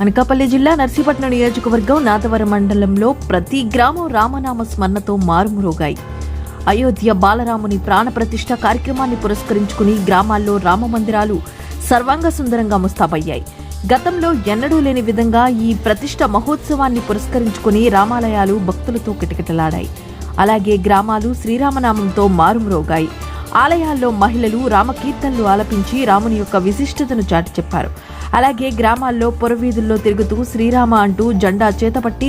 అనకాపల్లి జిల్లా నర్సీపట్నం నియోజకవర్గం నాదవరం మండలంలో ప్రతి గ్రామం రామనామ స్మరణతో మారుమురోగాయి. అయోధ్య బాలరాముని ప్రాణప్రతిష్ఠ కార్యక్రమాన్ని పురస్కరించుకుని గ్రామాల్లో రామ మందిరాలు సర్వాంగ సుందరంగా ముస్తాబయ్యాయి. గతంలో ఎన్నడూ లేని విధంగా ఈ ప్రతిష్ట మహోత్సవాన్ని పురస్కరించుకుని రామాలయాలు భక్తులతో కిటకిటలాడాయి. అలాగే గ్రామాలు శ్రీరామనామంతో మారుమ్రోగాయి. ఆలయాల్లో మహిళలు రామకీర్తనలు ఆలపించి రాముని యొక్క విశిష్టతను చాటి చెప్పారు అలాగే గ్రామాల్లో పొరవీధుల్లో తిరుగుతూ శ్రీరామ అంటూ జెండా చేతపట్టి